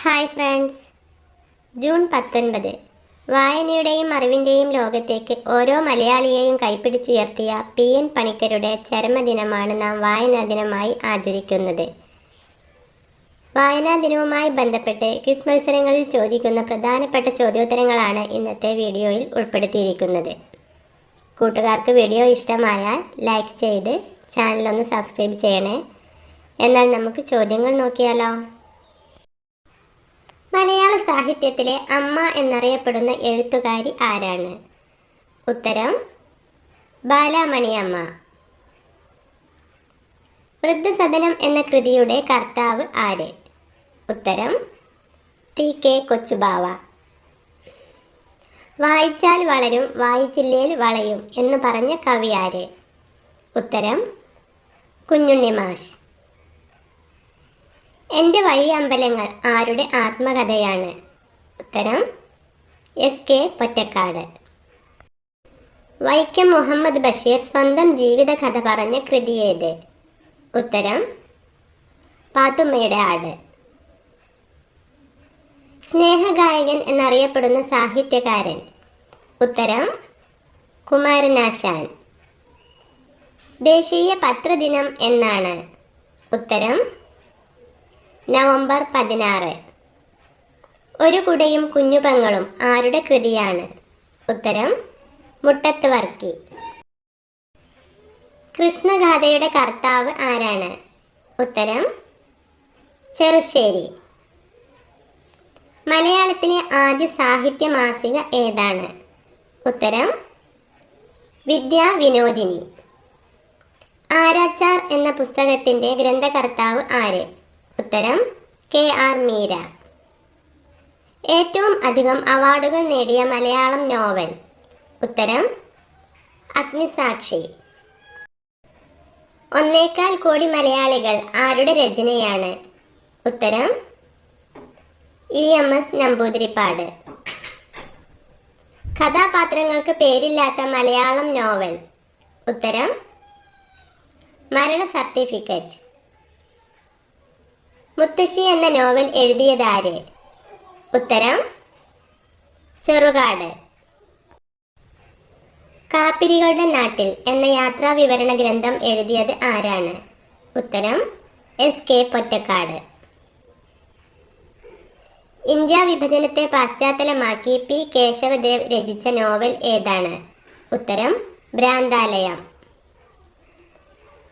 Hi friends. June പത്തൊൻപത്. വായനയുടെയും അറിവിന്റെയും ലോകത്തേക്ക് ഓരോ മലയാളിയെയും കൈപ്പിടിച്ചുയർത്തിയ പി എൻ പണിക്കരുടെ ചരമദിനമാണ് നാം വായനാ ദിനമായി ആചരിക്കുന്നത്. വായനാ ദിനവുമായി ബന്ധപ്പെട്ട് ക്വിസ് മത്സരങ്ങളിൽ ചോദിക്കുന്ന പ്രധാനപ്പെട്ട ചോദ്യോത്തരങ്ങളാണ് ഇന്നത്തെ വീഡിയോയിൽ ഉൾപ്പെടുത്തിയിരിക്കുന്നത്. കൂട്ടുകാർക്ക് വീഡിയോ ഇഷ്ടമായാൽ ലൈക്ക് ചെയ്ത് ചാനലൊന്ന് സബ്സ്ക്രൈബ് ചെയ്യണേ. എന്നാൽ നമുക്ക് ചോദ്യങ്ങൾ നോക്കിയാലോ? സാഹിത്യത്തിലെ അമ്മ എന്നറിയപ്പെടുന്ന എഴുത്തുകാരി ആരാണ്? ഉത്തരം ബാലാമണിയമ്മ വൃദ്ധസദനം എന്ന കൃതിയുടെ കർത്താവ് ആര്? ഉത്തരം ടി കെ കൊച്ചുബാവ. വായിച്ചാൽ വളരും വായിച്ചില്ലേൽ വളയും എന്ന് പറഞ്ഞ കവി ആര്? ഉത്തരം കുഞ്ഞുണ്ണി മാഷ്. എന്റെ വഴി അമ്പലങ്ങൾ ആരുടെ ആത്മകഥയാണ്? ഉത്തരം എസ് കെ പൊറ്റക്കാട്. വൈക്കം മുഹമ്മദ് ബഷീർ സ്വന്തം ജീവിതകഥ പറഞ്ഞ കൃതി ഏത്? ഉത്തരം പാത്തുമ്മയുടെ ആട്. സ്നേഹഗായകൻ എന്നറിയപ്പെടുന്ന സാഹിത്യകാരൻ. ഉത്തരം കുമാരനാശാൻ. ദേശീയ പത്രദിനം എന്നാണ്. ഉത്തരം നവംബർ പതിനാറ്. ഒരു കുടയും കുഞ്ഞുപങ്ങളും ആരുടെ കൃതിയാണ്? ഉത്തരം മുട്ടത്ത് വർക്കി കൃഷ്ണഗാഥയുടെ കർത്താവ് ആരാണ്? ഉത്തരം ചെറുശ്ശേരി. മലയാളത്തിലെ ആദ്യ സാഹിത്യ മാസിക ഏതാണ്? ഉത്തരം വിദ്യാ വിനോദിനി ആരാച്ചാർ എന്ന പുസ്തകത്തിന്റെ ഗ്രന്ഥകർത്താവ് ആര്? ഉത്തരം കെ ആർ മീര. ഏറ്റവും അധികം അവാർഡുകൾ നേടിയ മലയാളം നോവൽ. ഉത്തരം അഗ്നിസാക്ഷി. ഒന്നേക്കാൽ കോടി മലയാളികൾ ആരുടെ രചനയാണ്? ഉത്തരം ഇ എം എസ് നമ്പൂതിരിപ്പാട്. കഥാപാത്രങ്ങൾക്ക് പേരില്ലാത്ത മലയാളം നോവൽ. ഉത്തരം മരണ സർട്ടിഫിക്കറ്റ്. മുത്തശ്ശി എന്ന നോവൽ എഴുതിയതാര് ഉത്തരം ചെറുകാട്. കാപ്പിരികളുടെ നാട്ടിൽ എന്ന യാത്രാ വിവരണ ഗ്രന്ഥം എഴുതിയത് ആരാണ്? ഉത്തരം എസ് കെ പൊറ്റക്കാട്. ഇന്ത്യ വിഭജനത്തെ പശ്ചാത്തലമാക്കി പി കേശവദേവ് രചിച്ച നോവൽ ഏതാണ്? ഉത്തരം ഭ്രാന്താലയം.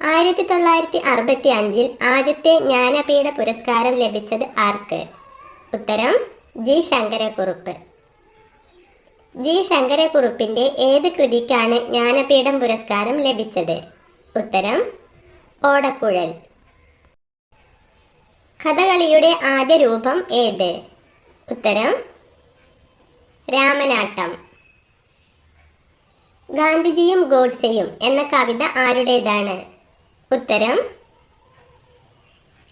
ആയിരത്തി തൊള്ളായിരത്തി അറുപത്തി അഞ്ചിൽ ആദ്യത്തെ ജ്ഞാനപീഠ പുരസ്കാരം ലഭിച്ചത് ആർക്ക്? ഉത്തരം ജി. ശങ്കരക്കുറുപ്പ്. ജി. ശങ്കരക്കുറുപ്പിന്റെ ഏത് കൃതിക്കാണ് ജ്ഞാനപീഠം പുരസ്കാരം ലഭിച്ചത്? ഉത്തരം ഓടക്കുഴൽ. കഥകളിയുടെ ആദ്യ രൂപം ഏത്? ഉത്തരം രാമനാട്ടം. ഗാന്ധിജിയും ഗോഡ്സെയും എന്ന കവിത ആരുടേതാണ്? ഉത്തരം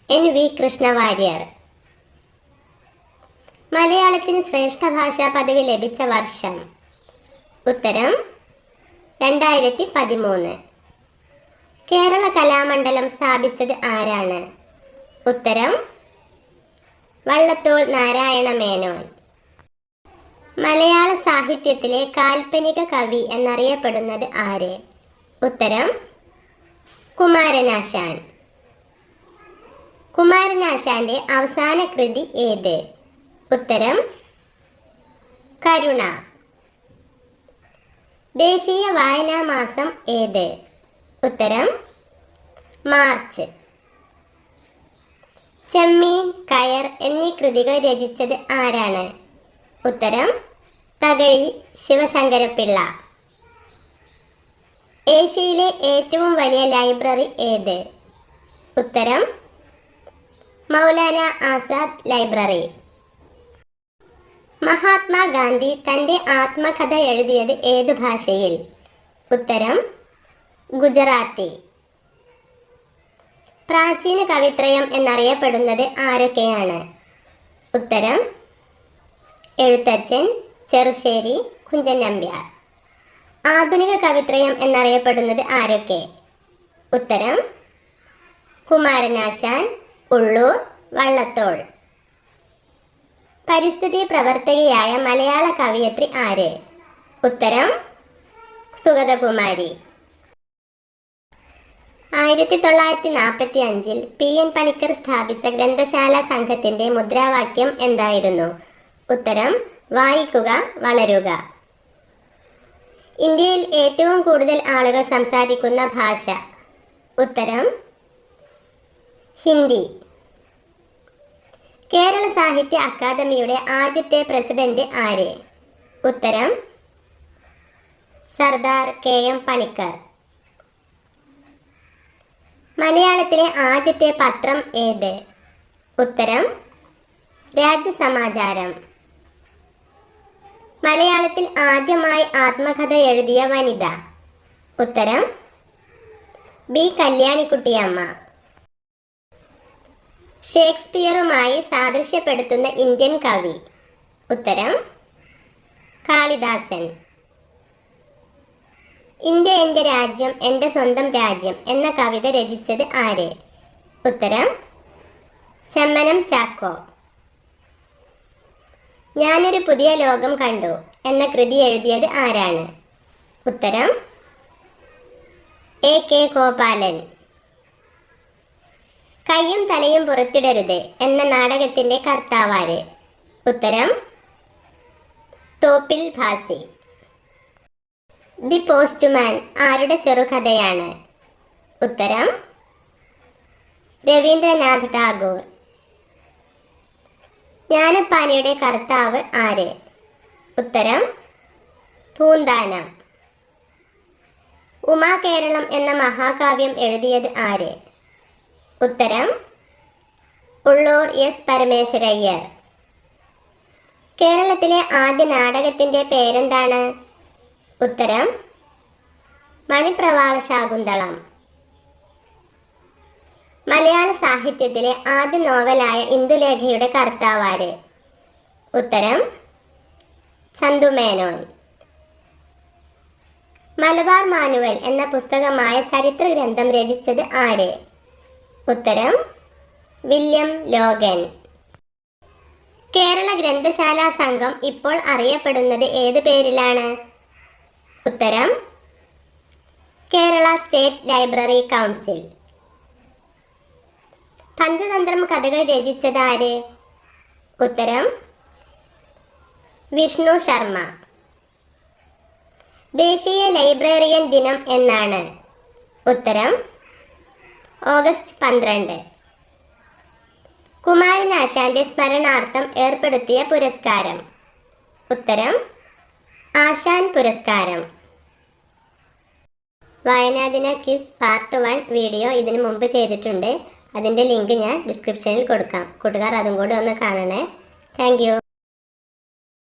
എൻ വി കൃഷ്ണവാര്യർ. മലയാളത്തിന് ശ്രേഷ്ഠ ഭാഷാ പദവി ലഭിച്ച വർഷം. ഉത്തരം രണ്ടായിരത്തി പതിമൂന്ന് കേരള കലാമണ്ഡലം സ്ഥാപിച്ചത് ആരാണ്? ഉത്തരം വള്ളത്തോൾ നാരായണ മേനോൻ. മലയാള സാഹിത്യത്തിലെ കാൽപ്പനിക കവി എന്നറിയപ്പെടുന്നത് ആര്? ഉത്തരം കുമാരനാശാൻ. കുമാരനാശാന്റെ അവസാന കൃതി ഏത്? ഉത്തരം കരുണ. ദേശീയ വായനാ മാസം ഏത്? ഉത്തരം മാർച്ച്. ചെമ്മീൻ കയർ എന്നീ കൃതികൾ രചിച്ചത് ആരാണ്? ഉത്തരം തകഴി ശിവശങ്കരപ്പിള്ള. ഏഷ്യയിലെ ഏറ്റവും വലിയ ലൈബ്രറി ഏത്? ഉത്തരം മൗലാന ആസാദ് ലൈബ്രറി. മഹാത്മാഗാന്ധി തന്റെ ആത്മകഥ എഴുതിയത് ഏത് ഭാഷയിൽ? ഉത്തരം ഗുജറാത്തി. പ്രാചീന കവിത്രയം എന്നറിയപ്പെടുന്നത് ആരൊക്കെയാണ്? ഉത്തരം എഴുത്തച്ഛൻ ചെറുശ്ശേരി കുഞ്ചൻ നമ്പ്യാർ. ആധുനിക കവിത്രയം എന്നറിയപ്പെടുന്നത് ആരൊക്കെ? ഉത്തരം കുമാരനാശാൻ ഉള്ളൂർ വള്ളത്തോൾ. പരിസ്ഥിതി പ്രവർത്തകയായ മലയാള കവിയത്രി ആര്? ഉത്തരം സുഗതകുമാരി. ആയിരത്തി തൊള്ളായിരത്തി നാൽപ്പത്തി അഞ്ചിൽ പി എൻ പണിക്കർ സ്ഥാപിച്ച ഗ്രന്ഥശാല സംഘത്തിന്റെ മുദ്രാവാക്യം എന്തായിരുന്നു? ഉത്തരം വായിക്കുക വളരുക. ഇന്ത്യയിൽ ഏറ്റവും കൂടുതൽ ആളുകൾ സംസാരിക്കുന്ന ഭാഷ. ഉത്തരം ഹിന്ദി. കേരള സാഹിത്യ അക്കാദമിയുടെ ആദ്യത്തെ പ്രസിഡന്റ് ആര്? ഉത്തരം സർദാർ കെ എം പണിക്കർ. മലയാളത്തിലെ ആദ്യത്തെ പത്രം ഏത്? ഉത്തരം രാജ്യസമാചാരം മലയാളത്തിൽ ആദ്യമായി ആത്മകഥ എഴുതിയ വനിത. ഉത്തരം ബി കല്യാണിക്കുട്ടിയമ്മ ഷേക്സ്പിയറുമായി സാദൃശ്യപ്പെടുത്തുന്ന ഇന്ത്യൻ കവി. ഉത്തരം കാളിദാസൻ. ഇന്ത്യ എന്റെ രാജ്യം എന്റെ സ്വന്തം രാജ്യം എന്ന കവിത രചിച്ചത് ആര്? ഉത്തരം ചെമ്മനം ചാക്കോ. ഞാനൊരു പുതിയ ലോകം കണ്ടു എന്ന കൃതി എഴുതിയത് ആരാണ്? ഉത്തരം എ കെ ഗോപാലൻ. കയ്യും തലയും പുറത്തിടരുത് എന്ന നാടകത്തിന്റെ കർത്താവാര്. ഉത്തരം തോപ്പിൽ ഭാസി. ദി പോസ്റ്റ്മാൻ ആരുടെ ചെറുകഥയാണ്? ഉത്തരം രവീന്ദ്രനാഥ് ടാഗോർ. ജ്ഞാനപ്പാനയുടെ കർത്താവ് ആര്? ഉത്തരം പൂന്താനം. ഉമാകേരളം എന്ന മഹാകാവ്യം എഴുതിയത് ആര്? ഉത്തരം ഉള്ളൂർ എസ് പരമേശ്വരയ്യർ. കേരളത്തിലെ ആദ്യ നാടകത്തിന്റെ പേരെന്താണ്? ഉത്തരം മണിപ്രവാള ശാകുന്തളം. മലയാള സാഹിത്യത്തിലെ ആദ്യ നോവലായ ഇന്ദുലേഖയുടെ കർത്താവാര്. ഉത്തരം ചന്തുമേനോൻ മലബാർ മാനുവൽ എന്ന പുസ്തകമായ ചരിത്ര ഗ്രന്ഥം രചിച്ചത് ആര്? ഉത്തരം വില്യം ലോഗൻ. കേരള ഗ്രന്ഥശാല സംഘം ഇപ്പോൾ അറിയപ്പെടുന്നത് ഏത് പേരിലാണ്? ഉത്തരം Kerala state library council. Panchatantra കഥകൾ രചിച്ചത് ആര് ഉത്തരം വിഷ്ണു ശർമ്മ. ദേശീയ ലൈബ്രറിയൻ ദിനം എന്നാണ്. ഉത്തരം ഓഗസ്റ്റ് പന്ത്രണ്ട്. കുമാരനാശാന്റെ സ്മരണാർത്ഥം ഏർപ്പെടുത്തിയ പുരസ്കാരം. ഉത്തരം ആശാൻ പുരസ്കാരം. വയനാടിന കിസ് പാർട്ട് വൺ വീഡിയോ ഇതിനു മുമ്പ് ചെയ്തിട്ടുണ്ട്. അതിന്റെ ലിങ്ക് ഞാൻ ഡിസ്ക്രിപ്ഷനിൽ കൊടുക്കാം. കൂട്ടുകാർ അതും കൂടി ഒന്ന് കാണണേ. താങ്ക്